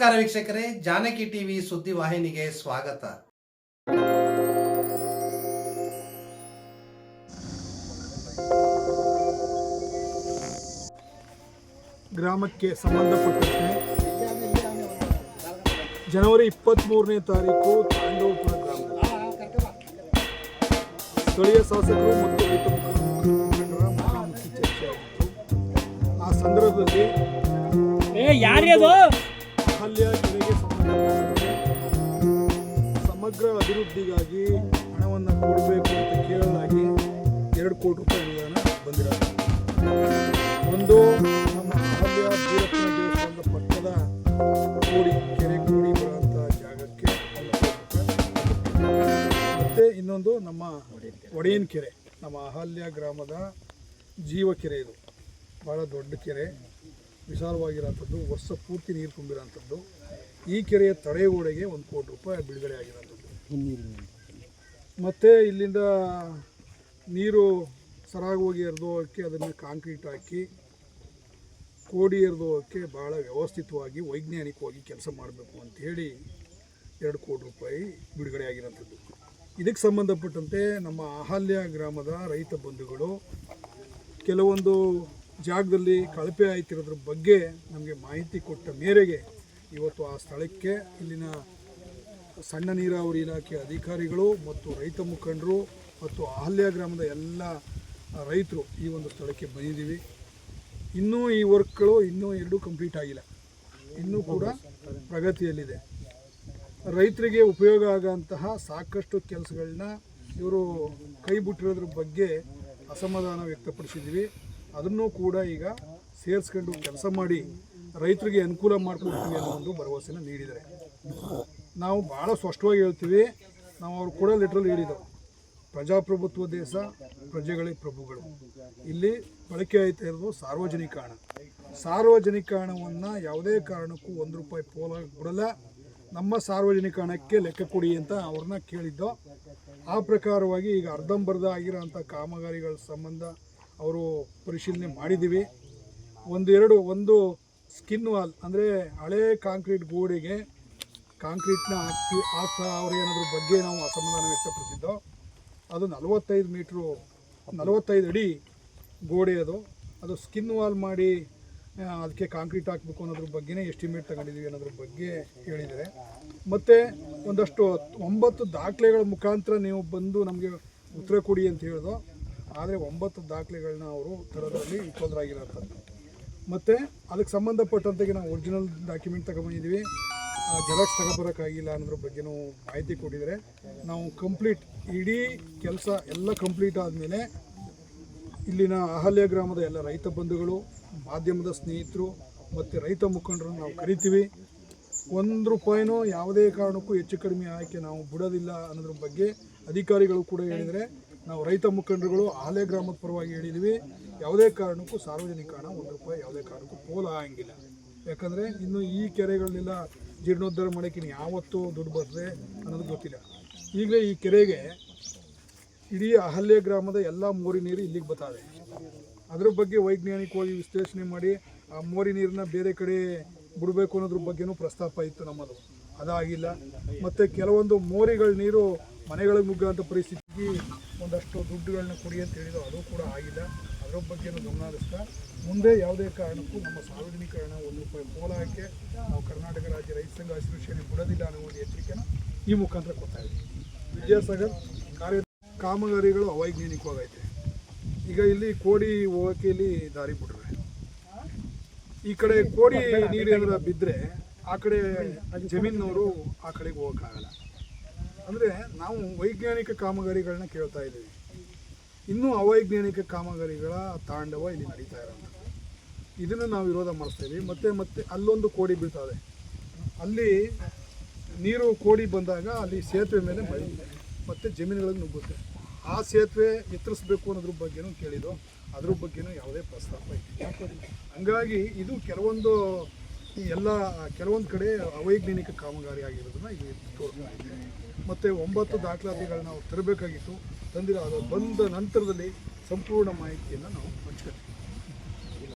ನಮಸ್ಕಾರ ವೀಕ್ಷಕರೇ ಜಾನಕಿ ಟಿವಿ ಸುದ್ದಿ ವಾಹಿನಿಗೆ ಸ್ವಾಗತ. ಗ್ರಾಮಕ್ಕೆ ಸಂಬಂಧಪಟ್ಟಂತೆ ಜನವರಿ ಇಪ್ಪತ್ತ್ಮೂರನೇ ತಾರೀಕು ತಾಂಡವಪುರ ಗ್ರಾಮದಲ್ಲಿ. ಸ್ಥಳೀಯ ಶಾಸಕರು ಮತ್ತು ರೈತ ಮುಖಂಡರ ಮುಖಾಮುಖಿ ಚರ್ಚೆ ಆಗಿತ್ತು. ಆ ಸಂದರ್ಭದಲ್ಲಿ ಸಮಗ್ರ ಅಭಿವೃದ್ಧಿಗಾಗಿ ಹಣವನ್ನು ಕೊಡಬೇಕು ಅಂತ ಕೇಳಲಾಗಿ ಎರಡು ಕೋಟಿ ರೂಪಾಯಿ ಅನುದಾನ ಬಂದಿರೋದು. ಒಂದು ನಮ್ಮ ದೇವಸ್ಥಾನದ ಪಕ್ಕದ ಕೆರೆ ಕೋಡಿ ಜಾಗಕ್ಕೆ ಮತ್ತೆ ಇನ್ನೊಂದು ನಮ್ಮ ಒಡೆಯನ್ ಕೆರೆ, ನಮ್ಮ ಅಹಲ್ಯ ಗ್ರಾಮದ ಜೀವ ಕೆರೆ ಇದು. ಭಾಳ ದೊಡ್ಡ ಕೆರೆ. ವಿಶಾಲವಾಗಿರೋಂಥದ್ದು ವರ್ಷ ಪೂರ್ತಿ ನೀರು ತುಂಬಿರೋಂಥದ್ದು ಈ ಕೆರೆಯ ತಡೆಗೋಡೆಗೆ ಒಂದು ಕೋಟಿ ರೂಪಾಯಿ ಬಿಡುಗಡೆ ಆಗಿರೋಂಥದ್ದು ಮತ್ತು ಇಲ್ಲಿಂದ ನೀರು ಸರಾಗಿ ಹೋಗಿ ಹರಿದು ಹೋಗೋಕ್ಕೆ ಅದನ್ನು ಕಾಂಕ್ರೀಟ್ ಹಾಕಿ, ಕೋಡಿ ಎರೆದು ಹೋಗೋಕ್ಕೆ ಭಾಳ ವ್ಯವಸ್ಥಿತವಾಗಿ ವೈಜ್ಞಾನಿಕವಾಗಿ ಕೆಲಸ ಮಾಡಬೇಕು ಅಂತ ಹೇಳಿ ಎರಡು ಕೋಟಿ ರೂಪಾಯಿ ಬಿಡುಗಡೆ ಆಗಿರೋಂಥದ್ದು. ಇದಕ್ಕೆ ಸಂಬಂಧಪಟ್ಟಂತೆ ನಮ್ಮ ಅಹಲ್ಯ ಗ್ರಾಮದ ರೈತ ಬಂಧುಗಳು ಕೆಲವೊಂದು ಜಾಗದಲ್ಲಿ ಕಳಪೆ ಆಯ್ತಿರೋದ್ರ ಬಗ್ಗೆ ನಮಗೆ ಮಾಹಿತಿ ಕೊಟ್ಟ ಮೇರೆಗೆ ಇವತ್ತು ಆ ಸ್ಥಳಕ್ಕೆ ಇಲ್ಲಿನ ಸಣ್ಣ ನೀರಾವರಿ ಇಲಾಖೆ ಅಧಿಕಾರಿಗಳು ಮತ್ತು ರೈತ ಮುಖಂಡರು ಮತ್ತು ಅಹಲ್ಯ ಗ್ರಾಮದ ಎಲ್ಲ ರೈತರು ಈ ಒಂದು ಸ್ಥಳಕ್ಕೆ ಬಂದಿದ್ದೀವಿ. ಇನ್ನೂ ಈ ವರ್ಕ್ಗಳು ಇನ್ನೂ ಎರಡೂ ಕಂಪ್ಲೀಟ್ ಆಗಿಲ್ಲ. ಇನ್ನೂ ಕೂಡ ಪ್ರಗತಿಯಲ್ಲಿದೆ. ರೈತರಿಗೆ ಉಪಯೋಗ ಆಗೋಂತಹ ಸಾಕಷ್ಟು ಕೆಲಸಗಳನ್ನ ಇವರು ಕೈ ಬಿಟ್ಟಿರೋದ್ರ ಬಗ್ಗೆ ಅಸಮಾಧಾನ ವ್ಯಕ್ತಪಡಿಸಿದ್ದೀವಿ. ಅದನ್ನು ಕೂಡ ಈಗ ಸೇರಿಸ್ಕೊಂಡು ಕೆಲಸ ಮಾಡಿ ರೈತರಿಗೆ ಅನುಕೂಲ ಮಾಡಿಕೊಡ್ತೀವಿ ಅನ್ನೋ ಒಂದು ಭರವಸೆನ ನೀಡಿದ್ದಾರೆ. ನಾವು ಭಾಳ ಸ್ಪಷ್ಟವಾಗಿ ಹೇಳ್ತೀವಿ, ನಾವು ಅವ್ರು ಕೂಡ ಲಿಟ್ರಲ್ಲಿ ಹೇಳಿದ್ದೆವು ಪ್ರಜಾಪ್ರಭುತ್ವ ದೇಶ, ಪ್ರಜೆಗಳೇ ಪ್ರಭುಗಳು. ಇಲ್ಲಿ ಬಳಕೆ ಆಯ್ತಾ ಇರೋದು ಸಾರ್ವಜನಿಕ ಹಣ ಸಾರ್ವಜನಿಕ ಹಣವನ್ನು ಯಾವುದೇ ಕಾರಣಕ್ಕೂ ಒಂದು ರೂಪಾಯಿ ಪೋಲ ಬಿಡಲ್ಲ ನಮ್ಮ ಸಾರ್ವಜನಿಕ ಹಣಕ್ಕೆ ಲೆಕ್ಕ ಕೊಡಿ ಅಂತ ಅವ್ರನ್ನ ಕೇಳಿದ್ದು. ಆ ಪ್ರಕಾರವಾಗಿ ಈಗ ಅರ್ಧಂಬರ್ಧ ಆಗಿರೋಂಥ ಕಾಮಗಾರಿಗಳ ಸಂಬಂಧ ಅವರು ಪರಿಶೀಲನೆ ಮಾಡಿದ್ದೀವಿ. ಒಂದೆರಡು, ಒಂದು ಸ್ಕಿನ್ ವಾಲ್, ಅಂದರೆ ಹಳೆ ಕಾಂಕ್ರೀಟ್ ಗೋಡೆಗೆ ಕಾಂಕ್ರೀಟ್ನ ಹಾಕಿ ಹಾಕ್ತಾ ಅವ್ರು ಏನಾದ್ರ ಬಗ್ಗೆ ನಾವು ಅಸಮಾಧಾನ ವ್ಯಕ್ತಪಡಿಸಿದ್ದೋ, ಅದು ನಲವತ್ತೈದು ಮೀಟ್ರು, ನಲವತ್ತೈದು ಅಡಿ ಗೋಡೆ ಅದು. ಅದು ಸ್ಕಿನ್ ವಾಲ್ ಮಾಡಿ ಅದಕ್ಕೆ ಕಾಂಕ್ರೀಟ್ ಹಾಕಬೇಕು ಅನ್ನೋದ್ರ ಬಗ್ಗೆನೇ ಎಸ್ಟಿಮೇಟ್ ತಗೊಂಡಿದ್ದೀವಿ ಅನ್ನೋದ್ರ ಬಗ್ಗೆ ಹೇಳಿದರೆ ಮತ್ತು ಒಂದಷ್ಟು ಒಂಬತ್ತು ದಾಖಲೆಗಳ ಮುಖಾಂತರ ನೀವು ಬಂದು ನಮಗೆ ಉತ್ತರ ಕೊಡಿ ಅಂತ ಹೇಳಿದ್ರು. ಆದರೆ ಒಂಬತ್ತು ದಾಖಲೆಗಳನ್ನ ಅವರು ತರೋದ್ರಲ್ಲಿ ವಿಫಲರಾಗಿರೋಂಥದ್ದು ಮತ್ತು ಅದಕ್ಕೆ ಸಂಬಂಧಪಟ್ಟಂತೆ ನಾವು ಒರಿಜಿನಲ್ ಡಾಕ್ಯುಮೆಂಟ್ ತಗೊಂಬಂದಿದ್ದೀವಿ ಜೆರಾಕ್ಸ್ ತಗೊಬರೋಕ್ಕಾಗಿಲ್ಲ ಅನ್ನೋದ್ರ ಬಗ್ಗೆನೂ ಮಾಹಿತಿ ಕೊಟ್ಟಿದ್ದಾರೆ. ನಾವು ಕಂಪ್ಲೀಟ್ ಇಡೀ ಕೆಲಸ ಎಲ್ಲ ಕಂಪ್ಲೀಟ್ ಆದಮೇಲೆ ಇಲ್ಲಿನ ಅಹಲ್ಯ ಗ್ರಾಮದ ಎಲ್ಲ ರೈತ ಬಂಧುಗಳು, ಮಾಧ್ಯಮದ ಸ್ನೇಹಿತರು ಮತ್ತು ರೈತ ಮುಖಂಡರನ್ನು ನಾವು ಕರಿತೀವಿ. ಒಂದು ರೂಪಾಯಿನೂ ಯಾವುದೇ ಕಾರಣಕ್ಕೂ ಹೆಚ್ಚು ಕಡಿಮೆ ಆಯ್ಕೆ ನಾವು ಬಿಡೋದಿಲ್ಲ ಅನ್ನೋದ್ರ ಬಗ್ಗೆ ಅಧಿಕಾರಿಗಳು ಕೂಡ ಹೇಳಿದರೆ ನಾವು ರೈತ ಮುಖಂಡರುಗಳು ಆಲೆ ಗ್ರಾಮದ ಪರವಾಗಿ ಹೇಳಿದ್ದೀವಿ. ಯಾವುದೇ ಕಾರಣಕ್ಕೂ ಸಾರ್ವಜನಿಕ ಹಣ ಒಂದು ರೂಪಾಯಿ ಯಾವುದೇ ಕಾರಣಕ್ಕೂ ಪೋಲ ಆಗಂಗಿಲ್ಲ. ಯಾಕಂದರೆ ಇನ್ನು ಈ ಕೆರೆಗಳನ್ನೆಲ್ಲ ಜೀರ್ಣೋದ್ಧಾರ ಮಾಡೋಕ್ಕೆ ಯಾವತ್ತೂ ದುಡ್ಡು ಬರ್ತದೆ ಅನ್ನೋದು ಗೊತ್ತಿಲ್ಲ. ಈಗಲೇ ಈ ಕೆರೆಗೆ ಇಡೀ ಅಹಲ್ಯ ಗ್ರಾಮದ ಎಲ್ಲ ಮೋರಿ ನೀರು ಇಲ್ಲಿಗೆ ಬರ್ತಾವೆ ಅದ್ರ ಬಗ್ಗೆ ವೈಜ್ಞಾನಿಕವಾಗಿ ವಿಶ್ಲೇಷಣೆ ಮಾಡಿ ಆ ಮೋರಿ ನೀರನ್ನ ಬೇರೆ ಕಡೆ ಬಿಡಬೇಕು ಅನ್ನೋದ್ರ ಬಗ್ಗೆನೂ ಪ್ರಸ್ತಾಪ ಇತ್ತು ನಮ್ಮದು. ಅದಾಗಿಲ್ಲ. ಮತ್ತು ಕೆಲವೊಂದು ಮೋರಿಗಳ ನೀರು ಮನೆಗಳಿಗೆ ನುಗ್ಗೋಂಥ ಪರಿಸ್ಥಿತಿಗೆ ಒಂದಷ್ಟು ದುಡ್ಡುಗಳನ್ನ ಕೊಡಿ ಅಂತ ಹೇಳಿದ್ರು. ಅದು ಕೂಡ ಆಗಿಲ್ಲ. ಅದರ ಬಗ್ಗೆನೂ ಗಮನ ಹರಿಸ್ತಾ ಮುಂದೆ ಯಾವುದೇ ಕಾರಣಕ್ಕೂ ನಮ್ಮ ಸಾರ್ವಜನಿಕರಣ ಒಂದು ರೂಪಾಯಿ ಪೋಲ ಹಾಕಿ ನಾವು ಕರ್ನಾಟಕ ರಾಜ್ಯ ರೈತ ಸಂಘ ಹಸಿರು ಬಿಡೋದಿಲ್ಲ ಅನ್ನೋ ಒಂದು ಎಚ್ಚರಿಕೆನ ಈ ಮುಖಾಂತರ ಕೊಡ್ತಾ ಇದ್ದೀವಿ ವಿದ್ಯಾಸಾಗರ್ ಕಾರ್ಯ ಕಾಮಗಾರಿಗಳು ಅವೈಜ್ಞಾನಿಕವಾಗೈತೆ. ಈಗ ಇಲ್ಲಿ ಕೋಡಿ ಹೋಗೋಕೆ ಇಲ್ಲಿ ದಾರಿ ಬಿಟ್ರೆ. ಈ ಕಡೆ ಕೋಡಿ ನೀರು ಏನಾದ್ರೂ ಬಿದ್ದರೆ ಆ ಕಡೆ ಜಮೀನವರು ಆ ಕಡೆಗೆ ಹೋಗೋಕ್ಕಾಗಲ್ಲ. ಅಂದರೆ ನಾವು ವೈಜ್ಞಾನಿಕ ಕಾಮಗಾರಿಗಳನ್ನ ಕೇಳ್ತಾ ಇದ್ದೀವಿ. ಇನ್ನೂ ಅವೈಜ್ಞಾನಿಕ ಕಾಮಗಾರಿಗಳ ತಾಂಡವ ಇಲ್ಲಿ ನಡೀತಾ ಇರೋದು ಇದನ್ನು ನಾವು ವಿರೋಧ ಮಾಡಿಸ್ತಾ ಮತ್ತೆ ಮತ್ತೆ ಅಲ್ಲೊಂದು ಕೋಡಿ ಬೀಳ್ತದೆ. ಅಲ್ಲಿ ನೀರು ಕೋಡಿ ಬಂದಾಗ ಅಲ್ಲಿ ಸೇತುವೆ ಮೇಲೆ ಮಳೆ ಮತ್ತು ಜಮೀನುಗಳಿಗೆ ನುಗ್ಗುತ್ತೆ. ಆ ಸೇತುವೆ ಎತ್ತರಿಸ್ಬೇಕು ಅನ್ನೋದ್ರ ಬಗ್ಗೆನೂ ಕೇಳಿದ್ರು ಅದ್ರ ಬಗ್ಗೆನೂ ಯಾವುದೇ ಪ್ರಸ್ತಾಪ ಇಲ್ಲ. ಹಂಗಾಗಿ ಇದು ಕೆಲವೊಂದು ಈ ಎಲ್ಲ ಕೆಲವೊಂದು ಕಡೆ ಅವೈಜ್ಞಾನಿಕ ಕಾಮಗಾರಿ ಆಗಿರೋದನ್ನ ಇಲ್ಲಿ ಮತ್ತೆ ಮತ್ತು ಒಂಬತ್ತು ದಾಖಲಾತಿಗಳನ್ನ ನಾವು ತರಬೇಕಾಗಿತ್ತು. ತಂದಿರೋ ಅದು ಬಂದ ನಂತರದಲ್ಲಿ ಸಂಪೂರ್ಣ ಮಾಹಿತಿಯನ್ನು ನಾವು ಹಂಚ್ಕೊತೀವಿ